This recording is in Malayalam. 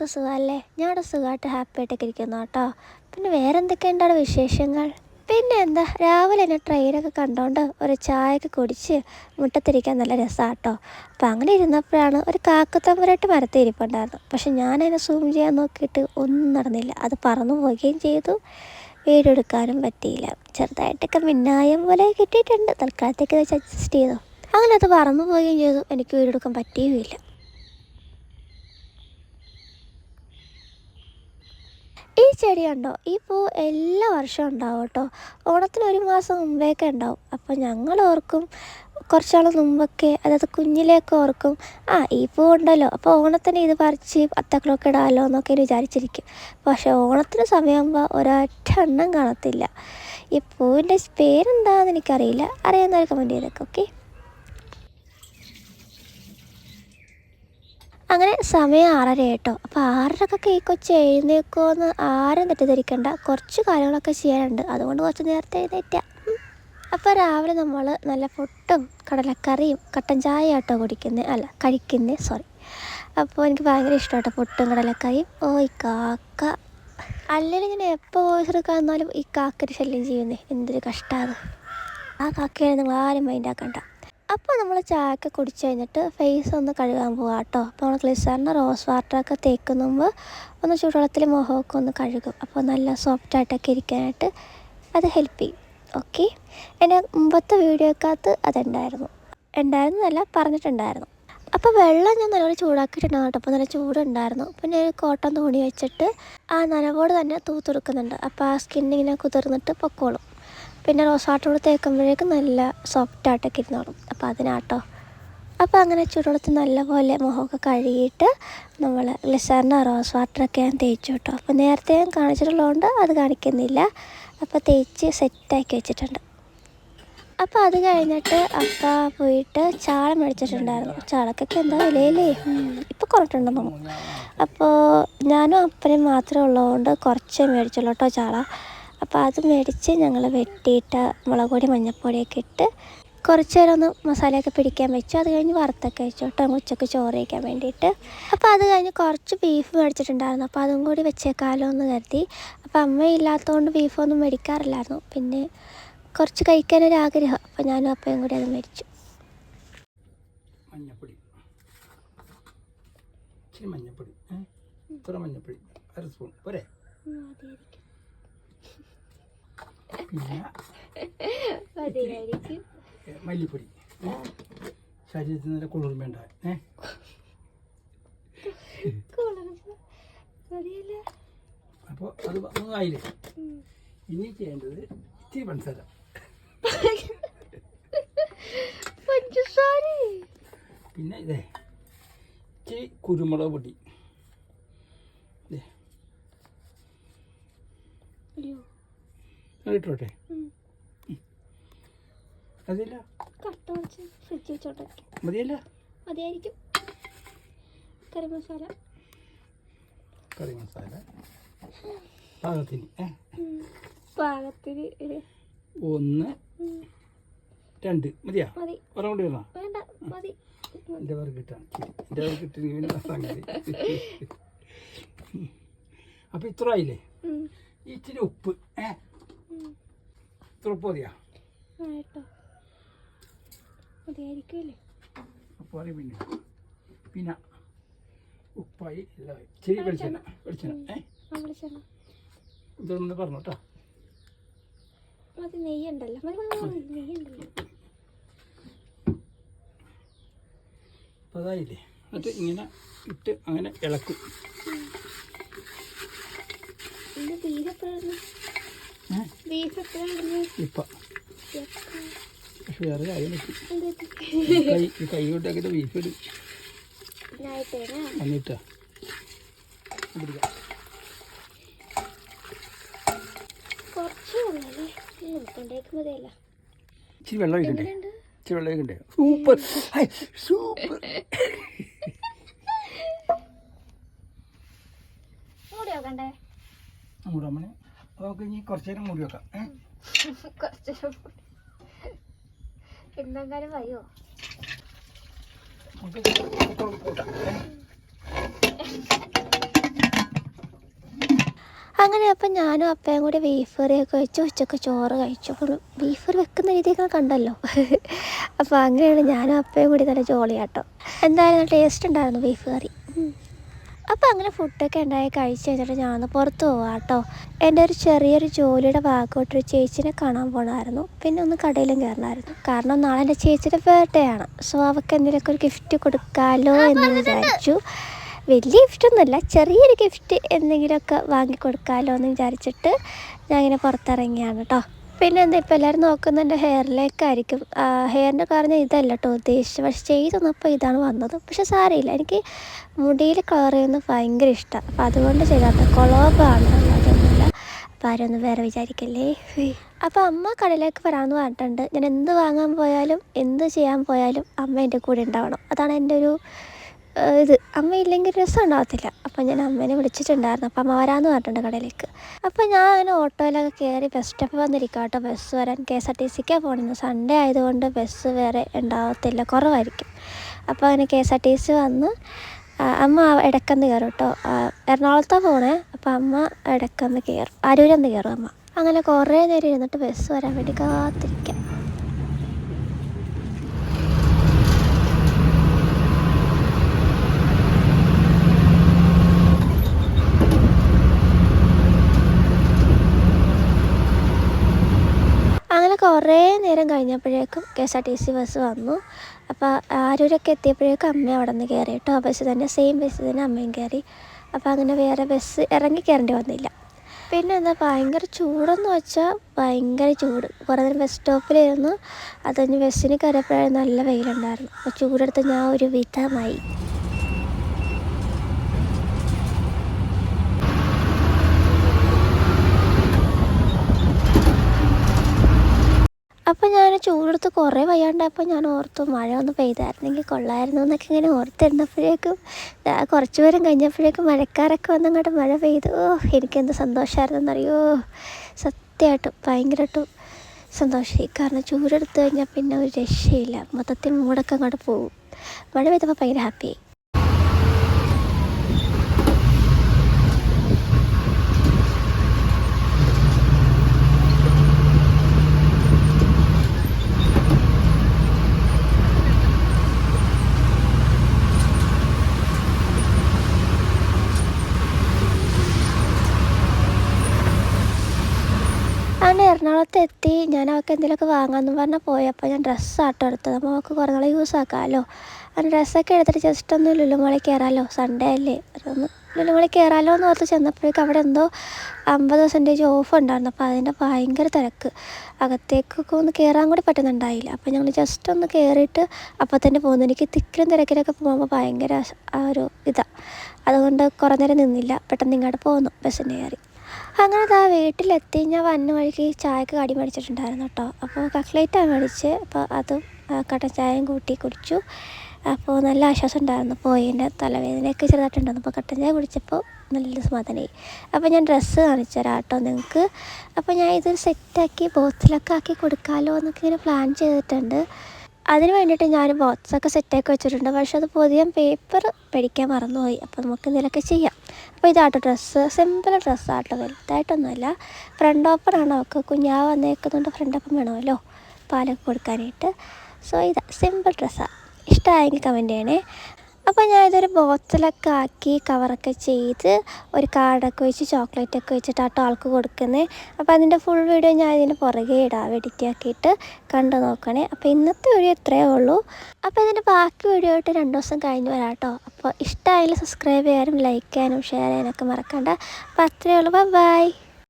എല്ലാവർക്കും സുഖമല്ലേ? ഞാനിവിടെ സുഖമായിട്ട് ഹാപ്പി ആയിട്ടൊക്കെ ഇരിക്കുന്നു കേട്ടോ. പിന്നെ വേറെ എന്തൊക്കെയുണ്ടാണ് വിശേഷങ്ങൾ? പിന്നെ എന്താ രാവിലെ എന്നെ ട്രെയിനൊക്കെ കണ്ടോണ്ട് ഒരു ചായയൊക്കെ കുടിച്ച് മുട്ടത്തിരിക്കാൻ നല്ല രസമാണ് കേട്ടോ. അപ്പം അങ്ങനെ ഇരുന്നപ്പോഴാണ് ഒരു കാക്കത്തമ്പരായിട്ട് മരത്തിൽ ഇരിപ്പുണ്ടായിരുന്നു പക്ഷെ ഞാനതിനെ സൂം ചെയ്യാൻ നോക്കിയിട്ട് ഒന്നും നടന്നില്ല. അത് പറന്നു പോവുകയും ചെയ്തു. വീഡിയോ പറ്റിയില്ല. ചെറുതായിട്ടൊക്കെ മിന്നായം പോലെ കിട്ടിയിട്ടുണ്ട്. തൽക്കാലത്തേക്ക് വെച്ച് അഡ്ജസ്റ്റ് ചെയ്തു. അങ്ങനെ അത് പറന്നു പോവുകയും ചെയ്തു. എനിക്ക് വീഡിയോ എടുക്കാൻ ഈ ചെടി ഉണ്ടോ ഈ പൂ എല്ലാ വർഷവും ഉണ്ടാവും കേട്ടോ. ഓണത്തിന് ഒരു മാസം മുമ്പേയൊക്കെ ഉണ്ടാവും. അപ്പോൾ ഞങ്ങൾ ഓർക്കും കുറച്ചാൾ മുമ്പൊക്കെ അതായത് കുഞ്ഞിലേക്ക് ഓർക്കും ആ ഈ പൂ ഉണ്ടല്ലോ. അപ്പോൾ ഓണത്തിന് ഇത് പറിച്ച് അത്തക്കളൊക്കെ ഇടാമല്ലോ എന്നൊക്കെ വിചാരിച്ചിരിക്കും. പക്ഷേ ഓണത്തിന് സമയമാകുമ്പോൾ ഒരൊറ്റ എണ്ണം കാണത്തില്ല. ഈ പൂവിന്റെ പേരെന്താണെന്ന് എനിക്കറിയില്ല. അറിയാവുന്നവർ കമന്റ് ചെയ്തേക്കെ ഓക്കെ അങ്ങനെ സമയം ആറര കേട്ടോ അപ്പോൾ ആറരക്കൊക്കെ ഈ കൊച്ചു എഴുന്നേക്കോന്ന് ആരും തെറ്റിദ്ധരിക്കണ്ട. കുറച്ച് കാര്യങ്ങളൊക്കെ ചെയ്യാനുണ്ട്. അതുകൊണ്ട് കുറച്ച് നേരത്തെ എഴുന്നേറ്റ. അപ്പോൾ രാവിലെ നമ്മൾ നല്ല ഫുഡും കടലക്കറിയും കട്ടൻ ചായ ആട്ടോ കുടിക്കുന്നത് അല്ല കഴിക്കുന്നത് സോറി. അപ്പോൾ എനിക്ക് ഭയങ്കര ഇഷ്ടമാട്ടോ പുട്ടും കടലക്കറിയും. ഓ ഈ കാക്ക. അല്ലെങ്കിൽ ഞാൻ എപ്പോൾ വോയിസ് എടുക്കാൻ ഈ കാക്കൊരു ശല്യം ചെയ്യുന്നേ. എന്തൊരു കഷ്ടമാണ് ആ കാക്കയെ നിങ്ങൾ ആരും മൈൻഡ് ആക്കണ്ട. അപ്പോൾ നമ്മൾ ചായക്ക് കുടിച്ച് കഴിഞ്ഞിട്ട് ഫേസ് ഒന്ന് കഴുകാൻ പോവാം കേട്ടോ. അപ്പോൾ നമ്മൾ ഗ്ലിസറിന് റോസ് വാട്ടറൊക്കെ തേക്കുന്ന മുമ്പ് ഒന്ന് ചൂടുവെള്ളത്തിൽ മുഖമൊക്കെ ഒന്ന് കഴുകും. അപ്പോൾ നല്ല സോഫ്റ്റായിട്ടൊക്കെ ഇരിക്കാനായിട്ട് അത് ഹെൽപ്പ് ചെയ്യും. ഓക്കെ എന്റെ മുമ്പത്തെ വീഡിയോക്കകത്ത് അതുണ്ടായിരുന്നു. ഉണ്ടായിരുന്നതല്ല പറഞ്ഞിട്ടുണ്ടായിരുന്നു. അപ്പോൾ വെള്ളം ഞാൻ നല്ലപോലെ ചൂടാക്കിയിട്ടുണ്ടാകും കേട്ടോ. അപ്പോൾ നല്ല ചൂടുണ്ടായിരുന്നു. പിന്നെ ഒരു കോട്ടൺ തുണി വെച്ചിട്ട് ആ നനവോട് തന്നെ തൂത്തെടുക്കുന്നുണ്ട്. അപ്പോൾ ആ സ്കിന്നിങ്ങനെ കുതിർന്നിട്ട് പൊക്കോളും. പിന്നെ റോസ് വാട്ടർ കൂടെ തേക്കുമ്പോഴേക്കും നല്ല സോഫ്റ്റായിട്ടൊക്കെ ഇരുന്നോളും. അപ്പോൾ അതിനാട്ടോ. അപ്പോൾ അങ്ങനെ ചൂടുവെള്ളത്തിൽ നല്ലപോലെ മുഖമൊക്കെ കഴുകിയിട്ട് നമ്മൾ ഗ്ലിസറിന് റോസ് വാട്ടറൊക്കെ ഞാൻ തേച്ചു കേട്ടോ. അപ്പോൾ നേരത്തെ ഞാൻ കാണിച്ചിട്ടുള്ളതുകൊണ്ട് അത് കാണിക്കുന്നില്ല. അപ്പോൾ തേച്ച് സെറ്റാക്കി വെച്ചിട്ടുണ്ട്. അപ്പോൾ അത് കഴിഞ്ഞിട്ട് അപ്പ പോയിട്ട് ചാള മേടിച്ചിട്ടുണ്ടായിരുന്നു. ചാളക്കൊക്കെ എന്താ വിലയില്ലേ? ഇപ്പോൾ കുറഞ്ഞിട്ടുണ്ടെന്ന് തോന്നുന്നു. അപ്പോൾ ഞാനും അപ്പനും മാത്രമേ ഉള്ളതുകൊണ്ട് കുറച്ചേ മേടിച്ചുള്ളൂ കേട്ടോ ചാള. അപ്പോൾ അത് മേടിച്ച് ഞങ്ങൾ വെട്ടിയിട്ട് മുളക് പൊടി മഞ്ഞൾപ്പൊടിയൊക്കെ ഇട്ട് കുറച്ച് നേരം ഒന്ന് മസാലയൊക്കെ പിടിക്കാൻ വെച്ചു. അത് കഴിഞ്ഞ് വറുത്തൊക്കെ വെച്ചു. കേട്ടോ ഉച്ചയ്ക്ക് ചോറ് കഴിക്കാൻ വേണ്ടിയിട്ട്. അപ്പോൾ അത് കഴിഞ്ഞ് കുറച്ച് ബീഫ് മേടിച്ചിട്ടുണ്ടായിരുന്നു. അപ്പോൾ അതും കൂടി വെച്ചേക്കാലോ എന്ന് കരുതി. അപ്പോൾ അമ്മ ഇല്ലാത്തതുകൊണ്ട് ബീഫൊന്നും മേടിക്കാറില്ലായിരുന്നു. പിന്നെ കുറച്ച് കഴിക്കാനൊരാഗ്രഹം അപ്പോൾ ഞാനും അപ്പയും കൂടി അത് മേടിച്ചു. മഞ്ഞപ്പൊടി. മഞ്ഞപ്പൊടി. ഇത്ര മഞ്ഞപ്പൊടി. അര സ്പൂൺ. പോരെ? പിന്നെ മല്ലിപ്പൊടി? ശരീരത്തിന് നല്ല കുളിർ വേണ്ട. ഏ? അപ്പോൾ അത് ആയില്ലേ ഇനി ചെയ്യേണ്ടത് ഇച്ചിരി പഞ്ചസാര. പിന്നെ ഇതേ ഇത്തിരി കുരുമുളക് പൊടി. അത് ഇട്ടോട്ടെ അതില്ല ഫ്രിഡ്ജ് വെച്ചോട്ടെ മതിയല്ല. മതിയായിരിക്കും. കറി മസാല. കറി മസാല. പാകത്തിന് പാകത്തിന് ഒന്ന് രണ്ട്. മതിയാ? മതി. ഒരെണ്ണം കൂടി വന്നാ വേണ്ട മതി. എന്റെ പേർക്ക് കിട്ടാണ് എന്റെ പേർക്ക് കിട്ടുന്ന സംഗതി. അപ്പം ഇത്ര ആയില്ലേ. ഇച്ചിരി ഉപ്പ് ഏ? ഇത്ര ഉപ്പ് മതിയാ? ആ കേട്ടോ മതിയായിരിക്കുമല്ലേ? പിന്നെ. പിന്നെ ഉപ്പായി ഇച്ചിരി വെളിച്ചെണ്ണ വെളിച്ചെണ്ണ. ഇതൊന്ന് പറഞ്ഞു കേട്ടോ നെയ്യുണ്ടല്ലോ. നെയ്യുണ്ടല്ലോ അതായില്ലേ എന്നിട്ട് ഇങ്ങനെ ഇട്ട് അങ്ങനെ ഇളക്കും. ഇന്ന് ഇപ്പം. പക്ഷെ വേറെ കാര്യം പറ്റി കൈ ഈ കൈ കൊണ്ടാക്കിയിട്ട് ബീഫ് ഇടും വന്നിട്ടാ? ഇച്ചിരി വെള്ളം ഒഴിക്കണ്ടേ? ഇച്ചിരി വെള്ളം ഒഴിക്കണ്ടേ? സൂപ്പർ. സൂപ്പർ. മൂടി അമ്മനെ നമുക്ക് ഇനി കുറച്ച് നേരം മുടി. വെക്കാം കുറച്ച് എന്തെങ്കിലും വയ്യോ അങ്ങനെ അപ്പം ഞാനും അപ്പയും കൂടി ബീഫ് കറിയൊക്കെ വെച്ച് ഉച്ചയ്ക്ക് ചോറ് കഴിച്ചു. അപ്പോൾ ബീഫ് കറി വെക്കുന്ന രീതിയൊക്കെ കണ്ടല്ലോ. അപ്പോൾ അങ്ങനെയാണ് ഞാനും അപ്പയും കൂടി നല്ല ജോളിയാട്ടോ എന്തായാലും ടേസ്റ്റ് ഉണ്ടായിരുന്നു ബീഫ് കറി അപ്പോൾ അങ്ങനെ ഫുഡൊക്കെ ഉണ്ടായി കഴിച്ച് കഴിഞ്ഞിട്ട് ഞാൻ പുറത്ത് പോവാം കേട്ടോ എന്റെ ഒരു ചെറിയൊരു ജോലിയുടെ ഭാഗമായിട്ടൊരു ചേച്ചിനെ കാണാൻ പോകണമായിരുന്നു പിന്നെ ഒന്ന് കടയിലും കയറണമായിരുന്നു കാരണം നാളെ എന്റെ ചേച്ചിയുടെ ബർത്ത്ഡേ ആണ്. സോ അവൾക്ക് എന്തെങ്കിലുമൊക്കെ ഒരു ഗിഫ്റ്റ് കൊടുക്കാമല്ലോ എന്ന് വിചാരിച്ചു. വലിയ ഗിഫ്റ്റൊന്നുമല്ല ചെറിയൊരു ഗിഫ്റ്റ് എന്തെങ്കിലുമൊക്കെ വാങ്ങിക്കൊടുക്കാമല്ലോ എന്ന് വിചാരിച്ചിട്ട് ഞാൻ ഇങ്ങനെ പുറത്തിറങ്ങിയാണ് കേട്ടോ പിന്നെ എന്താ ഇപ്പോൾ എല്ലാവരും നോക്കുന്നത് എന്റെ ഹെയറിലേക്കായിരിക്കും ഹെയറിന്റെ കാരണം ഇതല്ല കേട്ടോ ഉദ്ദേശിച്ചത്. പക്ഷെ ചെയ്ത് തന്നപ്പോൾ ഇതാണ് വന്നത്. പക്ഷേ സാരമില്ല. എനിക്ക് മുടിയിൽ കളർ ചെയ്യുന്നത് ഭയങ്കര ഇഷ്ടമാണ്. അപ്പോൾ അതുകൊണ്ട് ചെയ്താത്ത കുളവാണ് അതൊന്നുമില്ല അപ്പോൾ ആരൊന്നും വേറെ വിചാരിക്കല്ലേ? അപ്പോൾ അമ്മ കടയിലേക്ക് വരാമെന്ന് പറഞ്ഞിട്ടുണ്ട്. ഞാൻ എന്ത് വാങ്ങാൻ പോയാലും എന്ത് ചെയ്യാൻ പോയാലും അമ്മ എന്റെ കൂടെ ഉണ്ടാവണം. അതാണ് എന്റെ ഒരു ഇത് അമ്മ ഇല്ലെങ്കിൽ രസം ഉണ്ടാകത്തില്ല. അപ്പം ഞാൻ അമ്മേനെ വിളിച്ചിട്ടുണ്ടായിരുന്നു. അപ്പം അമ്മ വരാമെന്ന് പറഞ്ഞിട്ടുണ്ട് കടയിലേക്ക്. അപ്പം ഞാൻ അങ്ങനെ ഓട്ടോയിലൊക്കെ കയറി ബസ് സ്റ്റോപ്പിൽ വന്നിരിക്കാം കേട്ടോ. ബസ് വരാൻ കെ എസ് ആർ ടി സിക്കാണ് പോകണമെന്ന് സൺഡേ ആയതുകൊണ്ട് ബസ് വേറെ ഉണ്ടാകത്തില്ല. കുറവായിരിക്കും. അപ്പോൾ അങ്ങനെ K S R T C വന്ന് അമ്മ ഇടക്കന്ന് കയറും കേട്ടോ. എറണാകുളത്താണ് പോണേ. അപ്പം അമ്മ ഇടക്കന്ന് കയറും. അരൂരന്ന് കയറും അമ്മ. അങ്ങനെ കുറേ നേരം ഇരുന്നിട്ട് ബസ് വരാൻ വേണ്ടി കാത്തിരിക്കാം അങ്ങനെ കുറേ നേരം കഴിഞ്ഞപ്പോഴേക്കും K S R T C bus വന്നു. അപ്പോൾ ആരൂരൊക്കെ എത്തിയപ്പോഴേക്കും അമ്മ അവിടെ നിന്ന് കയറി കേട്ടോ. ആ ബസ് തന്നെ സെയിം ബസ് തന്നെ അമ്മയും കയറി. അപ്പോൾ അങ്ങനെ വേറെ ബസ് ഇറങ്ങി കയറേണ്ടി വന്നില്ല. പിന്നെ എന്താ ഭയങ്കര ചൂടെന്ന് വെച്ചാൽ ഭയങ്കര ചൂട്. കുറേ നേരം ബസ് സ്റ്റോപ്പിലായിരുന്നു അത് കഴിഞ്ഞ് ബസ്സിന് കയറിയപ്പോഴാണ് നല്ല വെയിലുണ്ടായിരുന്നു അപ്പോൾ ചൂടെടുത്ത് ഞാൻ ഒരു വിധമായി. അപ്പോൾ ഞാൻ ചൂടെടുത്ത് കുറേ വയ്യാണ്ടായപ്പോൾ ഞാൻ ഓർത്തു മഴ ഒന്ന് പെയ്തായിരുന്നെങ്കിൽ കൊള്ളായിരുന്നു എന്നൊക്കെ ഇങ്ങനെ ഓർത്തിരുന്നപ്പോഴേക്കും കുറച്ച് പേരും കഴിഞ്ഞപ്പോഴേക്കും മഴക്കാരൊക്കെ വന്നങ്ങോട്ട് മഴ പെയ്തു. ഓ എനിക്കെന്ത് സന്തോഷമായിരുന്നെന്നറിയോ സത്യമായിട്ടും ഭയങ്കരമായിട്ടും സന്തോഷമായി കാരണം ചൂടെടുത്ത് കഴിഞ്ഞാൽ പിന്നെ ഒരു രക്ഷയില്ല. മൊത്തത്തിൽ മൂടൊക്കെ അങ്ങോട്ട് പോകും മഴ പെയ്തപ്പോൾ ഭയങ്കര ഹാപ്പിയായി അങ്ങനെ എറണാകുളത്ത് എത്തി. ഞാൻ അവൾക്ക് എന്തെങ്കിലുമൊക്കെ വാങ്ങാമെന്ന് പറഞ്ഞാൽ പോയപ്പോൾ ഞാൻ ഡ്രസ്സ് ആട്ടോ എടുത്തത്. അപ്പോൾ അവൾക്ക് കുറേ നാളെ യൂസ് ആക്കാമല്ലോ. അങ്ങനെ ഡ്രസ്സൊക്കെ എടുത്തിട്ട് ജസ്റ്റ് ഒന്ന് ലുലുമോളി കയറാമല്ലോ. സൺഡേ അല്ലേ? ഒന്ന് ലുലുമോളി കയറാമല്ലോ എന്ന് ഓർത്ത് ചെന്നപ്പോഴേക്കും അവിടെ എന്തോ അമ്പത് പെർസെന്റേജ് ഓഫ് ഉണ്ടായിരുന്നു. അപ്പോൾ അതിന്റെ ഭയങ്കര തിരക്ക്. അകത്തേക്കൊക്കെ ഒന്ന് കയറാൻ കൂടി പറ്റുന്നുണ്ടായില്ല. അപ്പോൾ ഞങ്ങൾ ജസ്റ്റ് ഒന്ന് കയറിയിട്ട് അപ്പോൾ തന്നെ പോകുന്നു. എനിക്ക് തിക്കിലും തിരക്കിലൊക്കെ പോകുമ്പോൾ ഭയങ്കര ഒരു ഇതാണ് അതുകൊണ്ട് കുറേ നേരം നിന്നില്ല. പെട്ടെന്ന് ഇങ്ങോട്ട് പോകുന്നു ബസ്സിന്റെ കയറി. അങ്ങനെ ദാ വീട്ടിലെത്തി. ഞാൻ വന്ന വഴിക്ക് ചായക്ക് കടി മേടിച്ചിട്ടുണ്ടായിരുന്നു കേട്ടോ. അപ്പോൾ കട്ട്ലേറ്റാണ് മേടിച്ച് അപ്പോൾ അതും കട്ട കട്ടൻ ചായയും കൂട്ടി കുടിച്ചു. അപ്പോൾ നല്ല ആശ്വാസം ഉണ്ടായിരുന്നു. പോയതിന്റെ തലവേദനയൊക്കെ ചെറുതായിട്ടുണ്ടായിരുന്നു. അപ്പോൾ കട്ടൻ ചായ കുടിച്ചപ്പോൾ നല്ല സമാധാനമായി. അപ്പോൾ ഞാൻ ഡ്രസ്സ് കാണിച്ചു തരാം കേട്ടോ നിങ്ങൾക്ക്. അപ്പോൾ ഞാൻ ഇത് സെറ്റാക്കി ബോക്സിലൊക്കെ ആക്കി കൊടുക്കാമല്ലോ എന്നൊക്കെ ഇങ്ങനെ പ്ലാൻ ചെയ്തിട്ടുണ്ട്. അതിന് വേണ്ടിയിട്ട് ഞാൻ ബോക്സൊക്കെ സെറ്റാക്കി വെച്ചിട്ടുണ്ട്. പക്ഷെ അത് പുതിയ പേപ്പർ മേടിക്കാൻ മറന്നുപോയി. അപ്പോൾ നമുക്ക് എന്തെങ്കിലുമൊക്കെ ചെയ്യാം. അപ്പോൾ ഇതാട്ടോ ഡ്രസ്സ്. സിമ്പിൾ ഡ്രസ്സാട്ടോ. വലുതായിട്ടൊന്നുമല്ല. ഫ്രണ്ട് ഓപ്പൺ ആണ് അവൾക്ക് കുഞ്ഞാവ് വന്നേക്കുന്നുണ്ട് ഫ്രണ്ട് ഓപ്പൺ വേണമല്ലോ. പാലൊക്കെ കൊടുക്കാനായിട്ട്. സോ ഇതാ. സിമ്പിൾ ഡ്രസ്സാണ് ഇഷ്ടമായെങ്കിൽ കമന്റ് ചെയ്യണേ. അപ്പോൾ ഞാൻ ബോക്സിലൊക്കെ ആക്കി കവറൊക്കെ ചെയ്ത് ഒരു കാർഡൊക്കെ വെച്ച് ചോക്ലേറ്റൊക്കെ വെച്ചിട്ട് ആട്ടോ ആൾക്ക് കൊടുക്കുന്നത് അപ്പോൾ അതിന്റെ ഫുൾ വീഡിയോ ഞാൻ ഇതിന്റെ പുറകെ ഇടാം എഡിറ്റ് ആക്കിയിട്ട് കണ്ടു നോക്കണേ. അപ്പോൾ ഇന്നത്തെ വീഡിയോ ഇത്രയേ ഉള്ളൂ. അപ്പോൾ ഇതിന്റെ ബാക്കി വീഡിയോ ആയിട്ട് രണ്ട് ദിവസം കഴിഞ്ഞ് വരാം കേട്ടോ അപ്പോൾ ഇഷ്ടമായാലും സബ്സ്ക്രൈബ് ചെയ്യാനും ലൈക്ക് ചെയ്യാനും ഷെയർ ചെയ്യാനൊക്കെ മറക്കണ്ട. അപ്പോൾ അത്രയേ ഉള്ളൂ. ബൈ